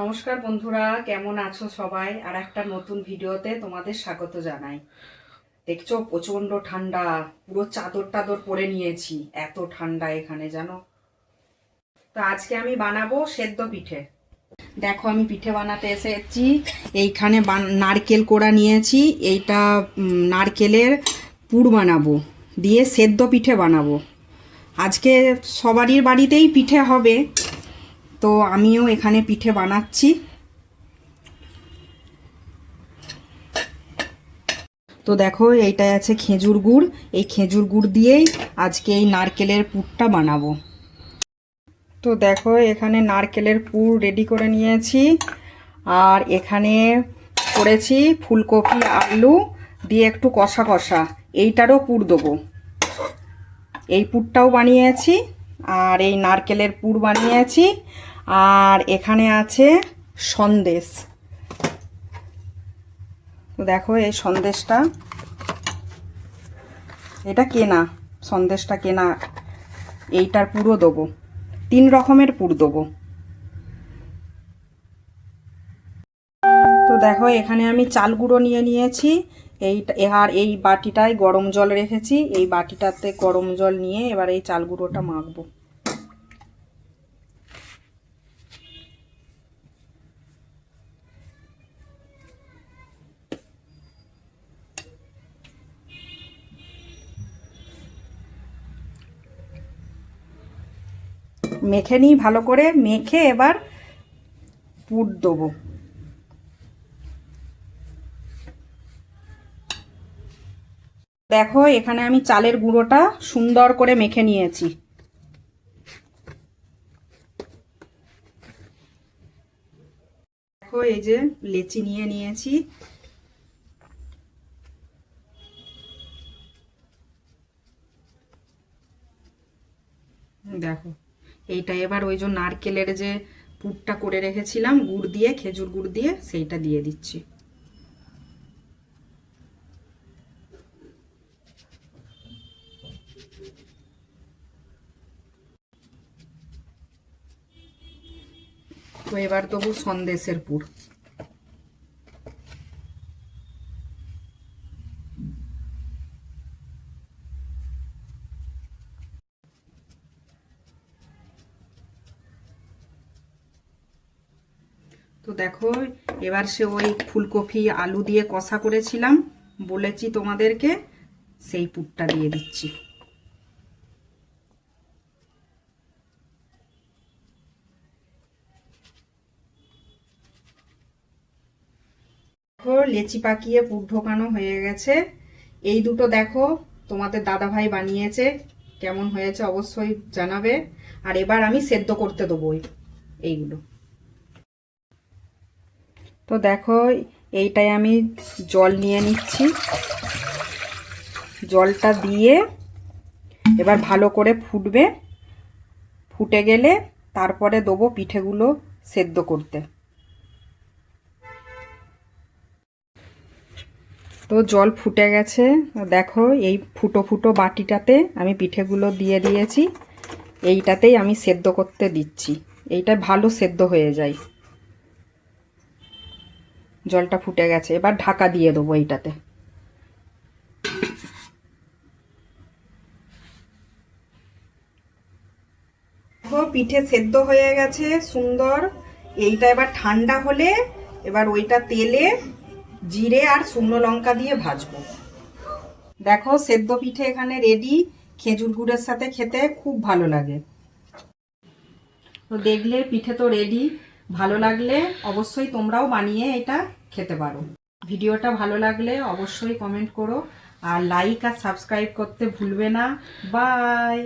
নমস্কার বন্ধুরা, কেমন আছো সবাই? আর একটা নতুন ভিডিওতে তোমাদের স্বাগত জানাই। দেখছ প্রচণ্ড ঠান্ডা, পুরো চাদর টাদর পরে নিয়েছি। এত ঠান্ডা এখানে, জানো? তো আজকে আমি বানাবো সেদ্ধ পিঠে। দেখো, আমি পিঠে বানাতে এসেছি। এইখানে নারকেল কোড়া নিয়েছি। এইটা নারকেলের পুর বানাবো। দিয়ে সেদ্ধ পিঠে বানাবো। আজকে সবারই বাড়িতেই পিঠে হবে। তো আমিও এখানে পিঠে বানাচ্ছি। তো দেখো, এইটাই আছে খেজুর গুড়। এই খেজুর গুড় দিয়েই আজকে এই নারকেলের পুরটা বানাবো। তো দেখো, এখানে নারকেলের পুর রেডি করে নিয়েছি। আর এখানে করেছি ফুলকপি, আলু দিয়ে একটু কষা কষা। এইটারও পুর দেবো। এই পুরটাও বানিয়েছি। আর এই নারকেলের পুর বানিয়েছি। আর এখানে আছে সন্দেশ। দেখো এই সন্দেশটা। এটা কেনা, সন্দেশটা কেনা। এইটার পুরো দেবো। তিন রকমের পুর দেবো। তো দেখো এখানে আমি চাল গুঁড়ো নিয়ে নিয়েছি। এইটা আর এই বাটিটায় গরম জল রেখেছি, এই বাটিটাতে গরম জল নিয়ে এবার এই চাল গুঁড়োটা মাখবো। মেখে নিই ভালো করে, মেখে এবার পুর দেবো। দেখো, এখানে আমি চালের গুঁড়োটা সুন্দর করে মেখে নিয়েছি। দেখো, এই যে লেচি নিয়ে নিয়েছি। দেখো, এইটা এবার ওই যে নারকেলের যে পুরটা করে রেখেছিলাম, গুড় দিয়ে, খেজুর গুড় দিয়ে, সেইটা দিয়ে দিচ্ছি। তো এবার দেবো সন্দেশের পুর। তো দেখো, এবার সে ওই ফুলকপি, আলু দিয়ে কষা করেছিলাম। বলেছি তোমাদেরকে, সেই পুরটা দিয়ে দিচ্ছি দেখো লেচি পাকিয়ে পুর ঢোকানো হয়ে গেছে। এই দুটো দেখো, তোমাদের দাদা ভাই বানিয়েছে। কেমন হয়েছে অবশ্যই জানাবে। আর এবার আমি সেদ্ধ করতে দেবো এই- এইগুলো। তো দেখো, এইটাই আমি জল নিয়ে নিচ্ছি। জলটা দিয়ে এবার ভালো করে ফুটবে। ফুটে গেলে তারপরে দেবো পিঠেগুলো সেদ্ধ করতে। তো জল ফুটে গেছে। দেখো, এই ফুটো ফুটো বাটিটাতে আমি পিঠেগুলো দিয়ে দিয়েছি। এইটাতেই আমি সেদ্ধ করতে দিচ্ছি। এইটা ভালো সেদ্ধ হয়ে যায়। জলটা ফুটে গেছে। এবার ঢাকা দিয়ে দেবো এইটাতে। পিঠে সেদ্ধ হয়ে গেছে, সুন্দর। এইটা এবার ঠান্ডা হলে, এবার ওইটা তেলে জিরে আর শুকনো লঙ্কা দিয়ে ভাজবো। দেখো সেদ্ধ পিঠে এখানে রেডি খেজুর গুড়ের সাথে খেতে খুব ভালো লাগে। তো দেখলে পিঠে তো রেডি ভালো লাগলে অবশ্যই তোমরাও বানিয়ে এটা খেতে পারো। ভিডিওটা ভালো লাগলে অবশ্যই কমেন্ট করো আর লাইক আর সাবস্ক্রাইব করতে ভুলবে না। বাই